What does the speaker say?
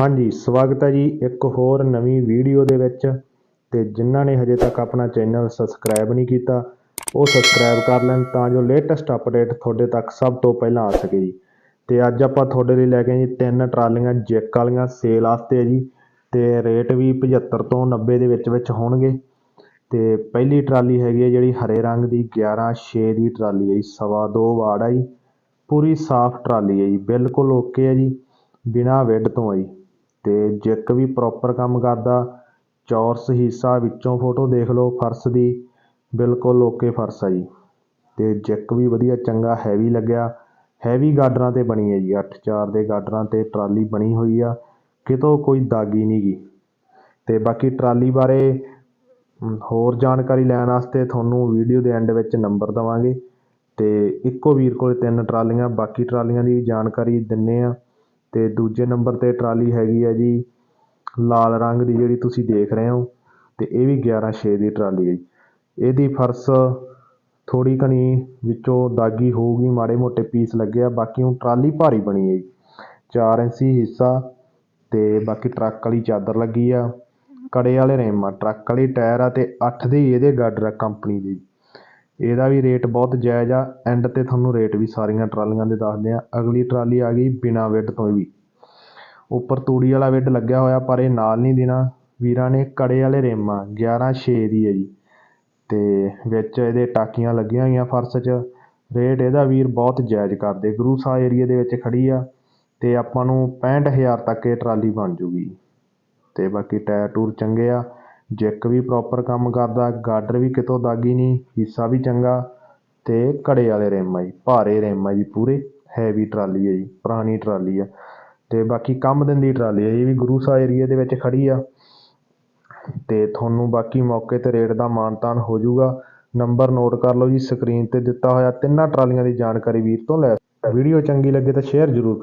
ਹਾਂਜੀ, ਸਵਾਗਤ ਹੈ ਜੀ ਇੱਕ ਹੋਰ ਨਵੀਂ ਵੀਡੀਓ ਦੇ ਵਿੱਚ। ਤੇ ਜਿਨ੍ਹਾਂ ਨੇ ਹਜੇ ਤੱਕ ਆਪਣਾ ਚੈਨਲ ਸਬਸਕ੍ਰਾਈਬ ਨਹੀਂ ਕੀਤਾ, ਉਹ ਸਬਸਕ੍ਰਾਈਬ ਕਰ ਲੈਣ ਤਾਂ ਜੋ ਲੇਟੈਸਟ ਅਪਡੇਟ ਤੁਹਾਡੇ ਤੱਕ ਸਭ ਤੋਂ ਪਹਿਲਾਂ ਆ ਸਕੇ ਜੀ। ਤੇ ਅੱਜ ਆਪਾਂ ਤੁਹਾਡੇ ਲਈ ਲੈ ਕੇ ਜੀ ਤਿੰਨ ਟਰਾਲੀਆਂ ਜੈਕ ਵਾਲੀਆਂ, ਸੇਲ ਵਾਸਤੇ ਹੈ ਜੀ। ਤੇ ਰੇਟ ਵੀ 75 ਤੋਂ 90 ਦੇ ਵਿੱਚ ਵਿੱਚ ਹੋਣਗੇ। ਤੇ ਪਹਿਲੀ ਟਰਾਲੀ ਹੈਗੀ ਹੈ ਜਿਹੜੀ ਹਰੇ ਰੰਗ ਦੀ 11 6 ਦੀ ਟਰਾਲੀ ਹੈ ਜੀ, ਸਵਾ ਦੋ ਵਾੜ ਆ ਜੀ। ਪੂਰੀ ਸਾਫ਼ ਟਰਾਲੀ ਹੈ ਜੀ, ਬਿਲਕੁਲ ਓਕੇ ਹੈ ਜੀ, ਬਿਨਾ ਵਿੱਡ ਤੋਂ ਹੈ ਜੀ। ਅਤੇ ਜਿੱਕ ਵੀ ਪ੍ਰੋਪਰ ਕੰਮ ਕਰਦਾ, ਚੌਰਸ ਹਿੱਸਾ ਵਿੱਚੋਂ ਫੋਟੋ ਦੇਖ ਲਓ, ਫਰਸ਼ ਦੀ, ਬਿਲਕੁਲ ਓਕੇ ਫਰਸ਼ ਆ ਜੀ। ਅਤੇ ਜਿੱਕ ਵੀ ਵਧੀਆ, ਚੰਗਾ ਹੈਵੀ ਲੱਗਿਆ। ਹੈਵੀ ਗਾਡਰਾਂ ਤੇ ਬਣੀ ਹੈ ਜੀ 8-4 ਦੇ ਗਾਡਰਾਂ ਤੇ ਟਰਾਲੀ ਬਣੀ ਹੋਈ ਆ, ਕਿਤੋਂ ਕੋਈ ਦਾਗੀ ਨਹੀਂ ਗੀ। ਅਤੇ ਬਾਕੀ ਟਰਾਲੀ ਬਾਰੇ ਹੋਰ ਜਾਣਕਾਰੀ ਲੈਣ ਵਾਸਤੇ ਤੁਹਾਨੂੰ ਵੀਡੀਓ ਦੇ ਐਂਡ ਵਿੱਚ ਨੰਬਰ ਦੇਵਾਂਗੇ। ਅਤੇ ਇੱਕੋ ਵੀਰ ਕੋਲ ਤਿੰਨ ਟਰਾਲੀਆਂ, ਬਾਕੀ ਟਰਾਲੀਆਂ ਦੀ ਵੀ ਜਾਣਕਾਰੀ ਦਿੰਦੇ ਹਾਂ ਅਤੇ ਦੂਜੇ ਨੰਬਰ ਤੇ ਟਰਾਲੀ ਹੈਗੀ ਹੈ ਜੀ, ਲਾਲ ਰੰਗ ਦੀ ਜਿਹੜੀ ਤੁਸੀਂ ਦੇਖ ਰਹੇ ਹੋ ਅਤੇ ਇਹ ਵੀ 11-6 ਦੀ ਟਰਾਲੀ ਹੈ ਜੀ। ਇਹਦੀ ਫਰਸ਼ ਥੋੜ੍ਹੀ ਘਣੀ ਵਿੱਚੋਂ ਦਾਗੀ ਹੋਊਗੀ, ਮਾੜੇ ਮੋਟੇ ਪੀਸ ਲੱਗੇ ਆ, ਬਾਕੀ ਉਹ ਟਰਾਲੀ ਭਾਰੀ ਬਣੀ ਹੈ ਜੀ। ਚਾਰ ਇੰਚੀ ਹਿੱਸਾ ਅਤੇ ਬਾਕੀ ਟਰੱਕ ਵਾਲੀ ਚਾਦਰ ਲੱਗੀ ਆ। ਕੜੇ ਵਾਲੇ ਰਿਮ ਆ ਟਰੱਕ ਵਾਲੀ ਟਾਇਰ ਆ ਅਤੇ ਅੱਠ ਦੀ ਇਹਦੇ ਗਾਡਰ ਆ ਕੰਪਨੀ ਦੇ। ਇਹਦਾ ਵੀ ਰੇਟ ਬਹੁਤ ਜਾਇਜ਼ ਆ। ਐਂਡ ਤੇ ਤੁਹਾਨੂੰ ਰੇਟ ਵੀ ਸਾਰੀਆਂ ਟਰਾਲੀਆਂ ਦੇ ਦੱਸਦੇ ਹਾਂ ਅਗਲੀ ਟਰਾਲੀ ਆ ਗਈ ਬਿਨਾਂ ਵਿੱਡ ਤੋਂ ਵੀ। ਉੱਪਰ ਤੂੜੀ ਵਾਲਾ ਵਿੱਡ ਲੱਗਿਆ ਹੋਇਆ, ਪਰ ਇਹ ਨਾਲ ਨਹੀਂ ਦੇਣਾ। ਵੀਰਾਂ ਨੇ ਕੜੇ ਵਾਲੇ ਰੇਮਾਂ ਆ 11 6 ਦੀ ਹੈ ਜੀ। ਅਤੇ ਵਿੱਚ ਇਹਦੇ ਟਾਕੀਆਂ ਲੱਗੀਆਂ ਹੋਈਆਂ ਫਰਸ਼ 'ਚ। ਰੇਟ ਇਹਦਾ ਵੀਰ ਬਹੁਤ ਜਾਇਜ਼ ਕਰਦੇ। ਗੁਰੂ ਸਾਹਿਬ ਏਰੀਏ ਦੇ ਵਿੱਚ ਖੜੀ ਆ। ਅਤੇ ਆਪਾਂ ਨੂੰ ਪੈਂਹਠ ਹਜ਼ਾਰ ਤੱਕ ਇਹ ਟਰਾਲੀ ਬਣ ਜੂਗੀ। ਅਤੇ ਬਾਕੀ ਟਾਇਰ ਟੂਰ ਚੰਗੇ ਆ। ਜਿੱਕ ਵੀ ਪ੍ਰੋਪਰ ਕੰਮ ਕਰਦਾ ਗਾਡਰ ਵੀ ਕਿਤੋਂ ਦਾਗੀ ਨਹੀਂ, ਹਿੱਸਾ ਵੀ ਚੰਗਾ ਅਤੇ ਘੜੇ ਵਾਲੇ ਰਿਮ ਆ ਜੀ, ਭਾਰੇ ਰਿਮ ਆ ਜੀ ਪੂਰੇ ਹੈਵੀ ਟਰਾਲੀ ਹੈ ਜੀ, ਪੁਰਾਣੀ ਟਰਾਲੀ ਆ। ਅਤੇ ਬਾਕੀ ਕੰਮ ਦਿੰਦੀ ਟਰਾਲੀ ਹੈ ਇਹ ਵੀ ਗੁਰੂ ਸਾਹਿਬ ਏਰੀਏ ਦੇ ਵਿੱਚ ਖੜ੍ਹੀ ਆ। ਅਤੇ ਤੁਹਾਨੂੰ ਬਾਕੀ ਮੌਕੇ ਤੇ ਰੇਟ ਦਾ ਮਾਨਤਾਨ ਹੋ ਜਾਊਗਾ। ਨੰਬਰ ਨੋਟ ਕਰ ਲਓ ਜੀ ਸਕਰੀਨ ਤੇ ਦਿੱਤਾ ਹੋਇਆ ਤਿੰਨਾਂ ਟਰਾਲੀਆਂ ਦੀ ਜਾਣਕਾਰੀ ਵੀਰ ਤੋਂ ਲੈ ਵੀਡੀਓ ਚੰਗੀ ਲੱਗੇ ਤਾਂ ਸ਼ੇਅਰ ਜ਼ਰੂਰ ਕਰੋ